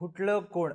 फुटलं कोण?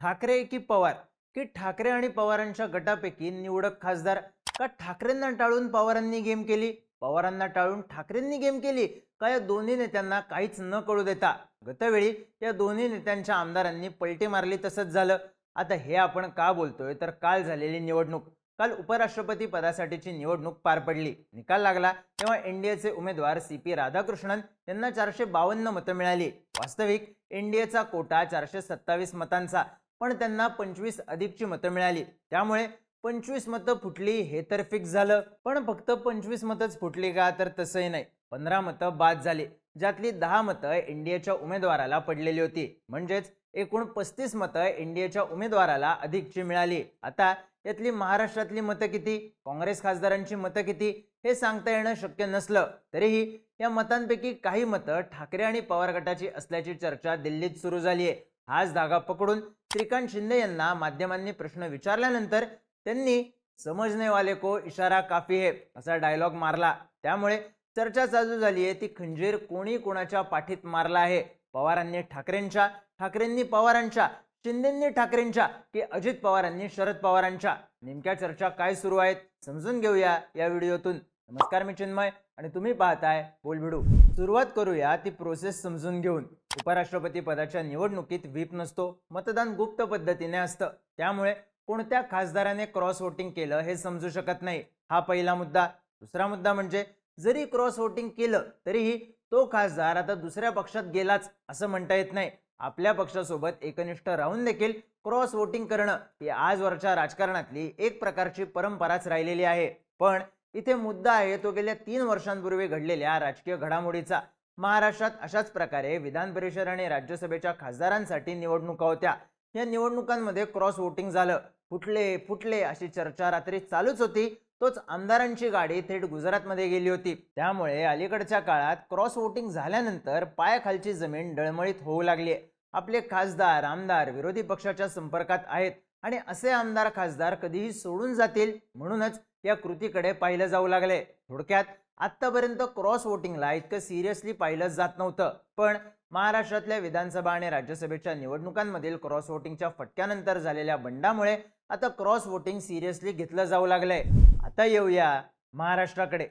ठाकरे की पवार? की ठाकरे आणि पवारांच्या गटापैकी निवडक खासदार? का ठाकरेंना टाळून पवारांनी गेम केली? पवारांना टाळून ठाकरेंनी गेम केली? का या दोन्ही नेत्यांना काहीच न कळू देता? गतवेळी या दोन्ही नेत्यांच्या आमदारांनी पलटी मारली तसंच झालं. आता हे आपण का बोलतोय? तर काल झालेली निवडणूक. काल उपराष्ट्रपती पदासाठीची निवडणूक पार पडली. निकाल लागला. तेव्हा एनडीएचे उमेदवार सी पी राधाकृष्णन यांना चारशे बावन्न मतं मिळाली. वास्तविक एनडीएचा कोटा चारशे सत्तावीस मतांचा पण त्यांना पंचवीस अधिकची मतं मिळाली. त्यामुळे पंचवीस मतं फुटली हे तर फिक्स झालं पण फक्त पंचवीस मतच फुटली का तर तसंही नाही. पंधरा मतं बाद झाली ज्यातली दहा मतं एनडीएच्या उमेदवाराला पडलेली होती. म्हणजेच एकूण पस्तीस मतं एनडीएच्या उमेदवाराला अधिकची मिळाली. आता यातली महाराष्ट्रातली मतं किती? काँग्रेस खासदारांची मतं किती? हे सांगता येणं शक्य नसलं तरीही या मतांपैकी काही मतं ठाकरे आणि पवार गटाची असल्याची चर्चा दिल्लीत सुरू झाली आहे हाच धागा पकडून श्रीकांत शिंदे यांना माध्यमांनी प्रश्न विचारल्यानंतर त्यांनी समजने वाले को इशारा काफी है असा डायलॉग मारला. त्यामुळे चर्चा चालू झाली आहे ती खंजीर कोणी कोणाच्या पाठीत मारला आहे? पवारांनी ठाकरेंच्या ठाकरेंनी पवारांच्या शिंदेंनी ठाकरेंच्या की अजित पवारांनी शरद पवारांच्या? नेमक्या चर्चा काय सुरू आहेत? समजून घेऊया या व्हिडिओतून. नमस्कार मी चिन्मय आणि तुम्ही पाहताय बोलबिडू. सुरुवात करूया ती प्रोसेस समजून घेऊन. उपराष्ट्रपती पदाच्या निवडणुकीत व्हीप नसतो मतदान गुप्त पद्धतीने असतं. त्यामुळे कोणत्या खासदाराने क्रॉस वोटिंग केलं हे समजू शकत नाही. हा पहिला मुद्दा. दुसरा मुद्दा म्हणजे जरी क्रॉस वोटिंग केलं तरीही तो खासदार आता दुसऱ्या पक्षात गेलाच असं म्हणता येत नाही. आपल्या पक्षासोबत एकनिष्ठ राहून देखील क्रॉस वोटिंग करणं ही आजवरच्या राजकारणातली एक प्रकारची परंपराच राहिलेली आहे. पण इथे मुद्दा आहे तो गेल्या तीन वर्षांपूर्वी घडलेल्या राजकीय घडामोडीचा. महाराष्ट्रात अशाच प्रकारे विधान परिषद आणि राज्यसभेच्या खासदारांसाठी निवडणुका होत्या. या निवडणुकांमध्ये क्रॉस वोटिंग झालं. फुटले फुटले अशी चर्चा रात्री चालूच होती. तोच आमदारांची गाडी थेट गुजरातमध्ये गेली होती. त्यामुळे अलीकडच्या काळात क्रॉस वोटिंग झाल्यानंतर पायाखालची जमीन डळमळीत होऊ लागली आपले खासदार आमदार विरोधी पक्षाच्या संपर्कात आहेत आणि असे आमदार खासदार कधीही सोडून जातील म्हणूनच या कृतीकडे पाहिलं जाऊ लागले थोडक्यात आत्तापर्यंत क्रॉस वोटिंगला इतकं सिरियसली पाहिलं जात नव्हतं. पण महाराष्ट्रातल्या विधानसभा आणि राज्यसभेच्या निवडणुकांमधील क्रॉस वोटिंगच्या फटक्यानंतर झालेल्या बंडामुळे आता क्रॉस वोटिंग सिरियसली घेतलं जाऊ लागलंय. आता येऊया महाराष्ट्राकडे.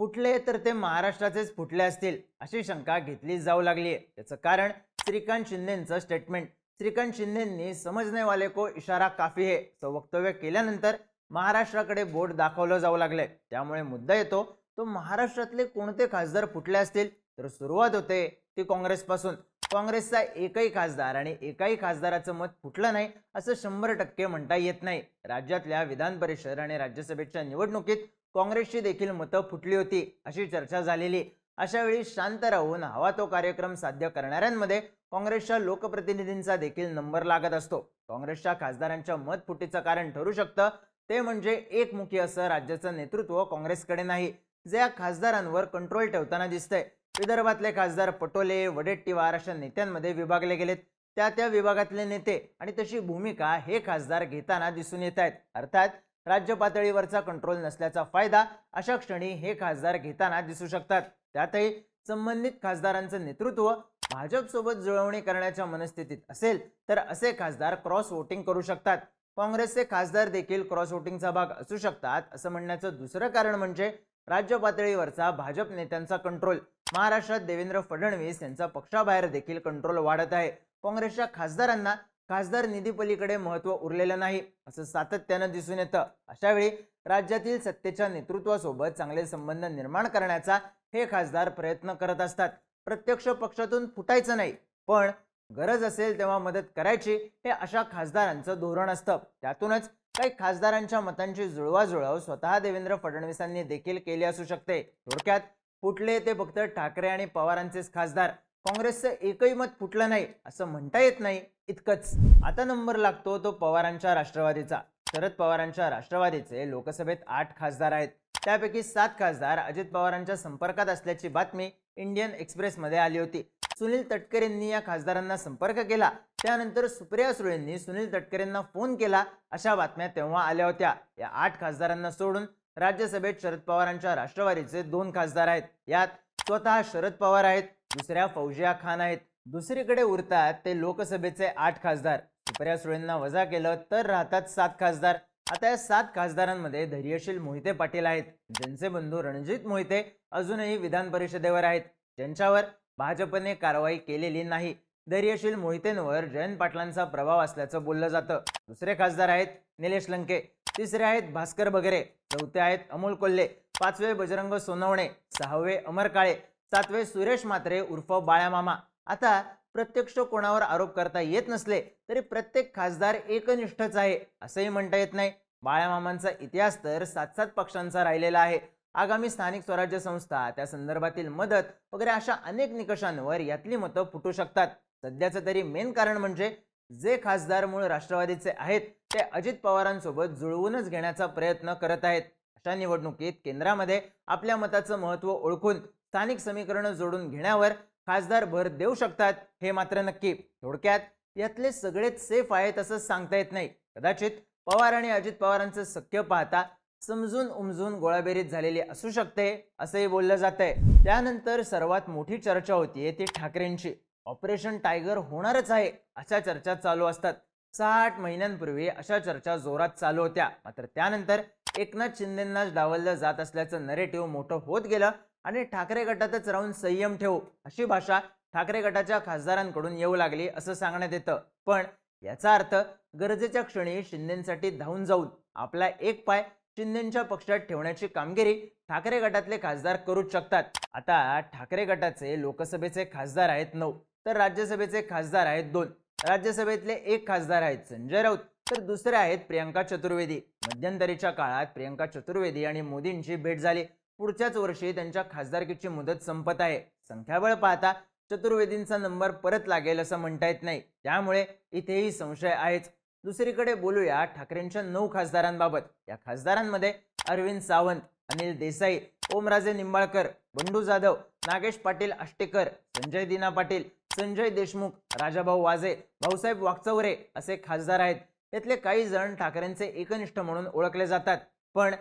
फुटले तर ते महाराष्ट्राचेच फुटले असतील अशी शंका घेतली जाऊ लागली आहे त्याचं कारण श्रीकांत शिंदेचं स्टेटमेंट श्रीकांत शिंदेंनी समजने वाले को इशारा काफी हे तो वक्तव्य केल्यानंतर महाराष्ट्राकडे बोट दाखवलं जाऊ लागलंय. त्यामुळे मुद्दा येतो तो महाराष्ट्रातले कोणते खासदार फुटले असतील? तर सुरुवात होते ती काँग्रेसपासून. काँग्रेसचा एकही खासदार आणि एकाही खासदाराचं मत फुटलं नाही असं शंभर टक्के म्हणता येत नाही. राज्यातल्या विधान परिषद आणि राज्यसभेच्या निवडणुकीत काँग्रेसची देखील मतं फुटली होती अशी चर्चा झालेली. अशा वेळी शांत राहून हवा तो कार्यक्रम साध्य करणाऱ्यांमध्ये काँग्रेसच्या लोकप्रतिनिधींचा देखील नंबर लागत असतो. काँग्रेसच्या खासदारांच्या मत फुटीचं कारण ठरू शकतं ते म्हणजे एकमुखी असं राज्याचं नेतृत्व काँग्रेसकडे नाही जे या खासदारांवर कंट्रोल ठेवताना दिसतंय. विदर्भातले खासदार पटोले वडेट्टीवार अशा नेत्यांमध्ये विभागले गेलेत. त्या त्या विभागातले नेते आणि तशी भूमिका हे खासदार घेताना दिसून येत आहेत. अर्थात राज्य पातळीवरचा कंट्रोल नसल्याचा फायदा अशा क्षणी हे खासदार घेताना दिसू शकतात. त्यातही संबंधित खासदारांचं नेतृत्व भाजपसोबत जुळवणी करण्याच्या मनस्थितीत असेल तर असे खासदार क्रॉस वोटिंग करू शकतात. काँग्रेसचे खासदार देखील क्रॉस वोटिंगचा भाग असू शकतात असं म्हणण्याचं दुसरं कारण म्हणजे राज्य पातळीवरचा भाजप नेत्यांचा कंट्रोल महाराष्ट्रात देवेंद्र फडणवीस यांचा पक्षाबाहेर देखील कंट्रोल वाढत आहे. काँग्रेसच्या खासदारांना खासदार निधी पलीकडे महत्त्व उरलेलं नाही असं सातत्यानं दिसून येतं. अशा वेळी राज्यातील सत्तेच्या नेतृत्वासोबत चांगले संबंध निर्माण करण्याचा हे खासदार प्रयत्न करत असतात. प्रत्यक्ष पक्षातून फुटायचं नाही पण गरज असेल तेव्हा मदत करायची हे अशा खासदारांचं धोरण असतं. त्यातूनच काही खासदारांच्या मतांची जुळवाजुळव स्वतः देवेंद्र फडणवीसांनी देखील केली असू शकते. थोडक्यात फुटले ते फक्त ठाकरे आणि पवारांचेच खासदार. काँग्रेसचं एकही मत फुटलं नाही असं म्हणता येत नाही इतकंच. आता नंबर लागतो तो पवारांच्या राष्ट्रवादीचा. शरद पवारांच्या राष्ट्रवादीचे लोकसभेत आठ खासदार आहेत. त्यापैकी सात खासदार अजित पवारांच्या संपर्कात असल्याची बातमी इंडियन एक्सप्रेसमध्ये आली होती. सुनील तटकरेंनी या खासदारांना संपर्क केला. त्यानंतर सुप्रिया सुळेंनी सुनील तटकरेंना फोन केला अशा बातम्या तेव्हा आल्या होत्या. या आठ खासदारांना सोडून राज्यसभेत शरद पवारांच्या राष्ट्रवादीचे दोन खासदार आहेत. यात स्वतः शरद पवार आहेत दुसऱ्या फौजिया खान आहेत. दुसरीकडे उरतात ते लोकसभेचे आठ खासदार. सुप्रिया सुळेंना वजा केलं तर राहतात सात खासदार. आता या सात खासदारांमध्ये धैर्यशील मोहिते पाटील आहेत. ज्यांचे बंधू रणजित मोहिते अजूनही विधान परिषदेवर आहेत. ज्यांच्यावर भाजपने कारवाई केलेली नाही. धैर्यशील मोहितेंवर जयंत पाटलांचा प्रभाव असल्याचं बोललं जातं. दुसरे खासदार आहेत निलेश लंके. तिसरे आहेत भास्कर बगरे चौथे आहेत अमोल कोल्हे पाचवे बजरंग सोनवणे सहावे अमर काळे सातवे सुरेश मात्रे उर्फ बाळ्यामामा आता प्रत्यक्ष कोणावर आरोप करता येत नसले तरी प्रत्येक खासदार एकनिष्ठच आहे असंही म्हणता येत नाही. बाळ्यामामांचा इतिहास तर सात सात पक्षांचा राहिलेला आहे. आगामी स्थानिक स्वराज्य संस्था त्या संदर्भातील मदत वगैरे अशा अनेक निकषांवर यातली मतं फुटू शकतात. सध्याचं तरी मेन कारण म्हणजे जे खासदार मूळ राष्ट्रवादीचे आहेत ते अजित पवारांसोबत जुळवूनच घेण्याचा प्रयत्न करत आहेत. अशा निवडणुकीत केंद्रामध्ये आपल्या मताचं महत्त्व ओळखून स्थानिक समीकरणं जोडून घेण्यावर खासदार भर देऊ शकतात हे मात्र नक्की. थोडक्यात यातले सगळेच सेफ आहेत असं सांगता येत नाही. कदाचित पवार आणि अजित पवारांचं सख्य पाहता समजून उमजून गोळाबेरीत झालेली असू शकते असंही बोललं जात आहे त्यानंतर सर्वात मोठी चर्चा होतीये ती ठाकरेंची. ऑपरेशन टायगर होणारच आहे अशा चर्चा चालू असतात. साठ आठ महिन्यांपूर्वी अशा चर्चा जोरात चालू होत्या. मात्र त्यानंतर एकनाथ शिंदेंनाच डावललं जात असल्याचं नरेटिव्ह मोठं होत गेलं आणि ठाकरे गटातच राहून संयम ठेवू अशी भाषा ठाकरे गटाच्या खासदारांकडून येऊ लागली असं सांगण्यात येतं. पण याचा अर्थ गरजेच्या क्षणी शिंदेसाठी धावून जाऊन आपला एक पाय शिंदेच्या पक्षात ठेवण्याची कामगिरी ठाकरे गटातले खासदार करूच शकतात. आता ठाकरे गटाचे लोकसभेचे खासदार आहेत नऊ. तर राज्यसभेचे खासदार आहेत दोन. राज्यसभेतले एक खासदार आहेत संजय राऊत तर दुसरे आहेत प्रियंका चतुर्वेदी. मध्यंतरीच्या काळात प्रियंका चतुर्वेदी आणि मोदींची भेट झाली. पुढच्याच वर्षी त्यांच्या खासदारकीची मुदत संपत आहे. संख्याबळ पाहता चतुर्वेदींचा नंबर परत लागेल असं म्हणता येत नाही. त्यामुळे इथेही संशय आहेच. दुसरीकडे बोलूया ठाकरेंच्या नऊ खासदारांबाबत. या खासदारांमध्ये अरविंद सावंत अनिल देसाई ओमराजे निंबाळकर बंडू जाधव नागेश पाटील आष्टेकर संजय दिना पाटील संजय देशमुख राजाभाऊ वाजे भाऊसाहेब वागचौरे असे खासदार आहेत. यातले काही जण ठाकरेंचे एकनिष्ठ म्हणून ओळखले जातात. पण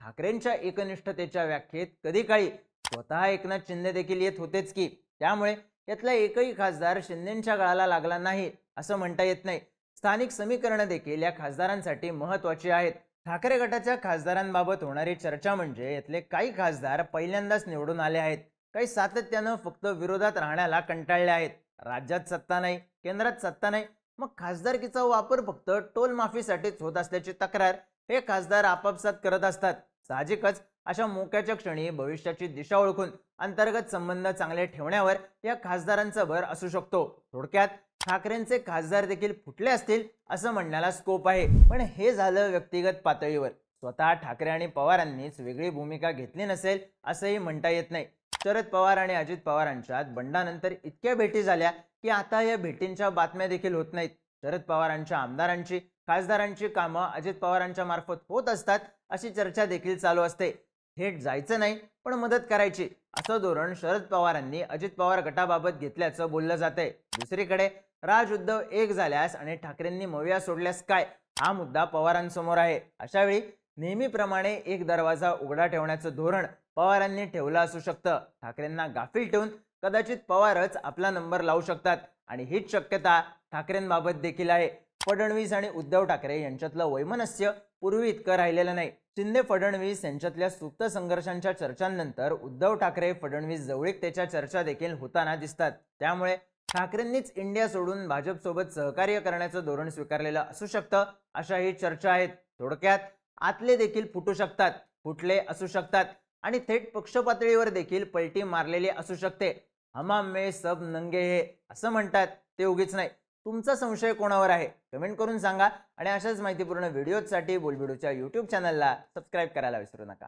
ठाकरेंच्या एकनिष्ठतेच्या व्याख्येत कधी काळी स्वतः एकनाथ शिंदे देखील येत होतेच की त्यामुळे यातला एकही खासदार शिंदेच्या गळाला लागला नाही असं म्हणता येत नाही. स्थानिक समीकरणं देखील या खासदारांसाठी महत्वाची आहेत. ठाकरे गटाच्या खासदारांबाबत होणारी चर्चा म्हणजे यातले काही खासदार पहिल्यांदाच निवडून आले आहेत. काही सातत्यानं फक्त विरोधात राहण्याला कंटाळले आहेत. राज्यात सत्ता नाही केंद्रात सत्ता नाही. मग खासदारकीचा वापर फक्त टोल माफीसाठीच होत असल्याची तक्रार हे खासदार आपापसात करत असतात. साहजिकच अशा मोक्याच्या क्षणी भविष्याची दिशा ओळखून अंतर्गत संबंध चांगले ठेवण्यावर या खासदारांचा भर असू शकतो. थोडक्यात ठाकरेंचे खासदार देखील फुटले असतील असं म्हणण्याला स्कोप आहे. पण हे झालं व्यक्तिगत पातळीवर. स्वतः ठाकरे आणि पवारांनीच वेगळी भूमिका घेतली नसेल असंही म्हणता येत नाही. शरद पवार आणि अजित पवारांच्यात बंडानंतर इतक्या भेटी झाल्या की आता या भेटींच्या बातम्या देखील होत नाहीत. शरद पवारांच्या आमदारांची खासदारांची कामं अजित पवारांच्या मार्फत होत असतात अशी चर्चा देखील चालू असते. थेट जायचं नाही पण मदत करायची असं धोरण शरद पवारांनी अजित पवार गटाबाबत घेतल्याचं बोललं जातंय. दुसरीकडे राज उद्धव एक झाल्यास आणि ठाकरेंनी मविया सोडल्यास काय? हा मुद्दा पवारांसमोर आहे. अशावेळी नेहमीप्रमाणे एक दरवाजा उघडा ठेवण्याचं धोरण पवारांनी ठेवलं असू शकतं. ठाकरेंना गाफील ठेवून कदाचित पवारच आपला नंबर लावू शकतात. आणि हीच शक्यता ठाकरेंबाबत देखील आहे. फडणवीस आणि उद्धव ठाकरे यांच्यातलं वैमनस्य पूर्वी इतकं राहिलेलं नाही. शिंदे फडणवीस यांच्यातल्या सुप्त संघर्षांच्या चर्चांनंतर उद्धव ठाकरे फडणवीस जवळीकतेच्या चर्चा देखील होताना दिसतात. त्यामुळे ठाकरेंनीच इंडिया सोडून भाजपसोबत सहकार्य करण्याचं धोरण स्वीकारलेलं असू शकतं अशाही चर्चा आहेत. थोडक्यात आतले देखील फुटू शकतात फुटले असू शकतात. आणि थेट पक्षपातळीवर देखील पलटी मारलेली असू शकते. हमाम मे सब नंगे हे असं म्हणतात. ते उगीच नाही. तुमचा संशय कोणावर आहे? कमेंट करून सांगा. आणि अशाच माहितीपूर्ण व्हिडिओजसाठी बोलबिडूच्या यूट्यूब चॅनलला सबस्क्राईब करायला विसरू नका.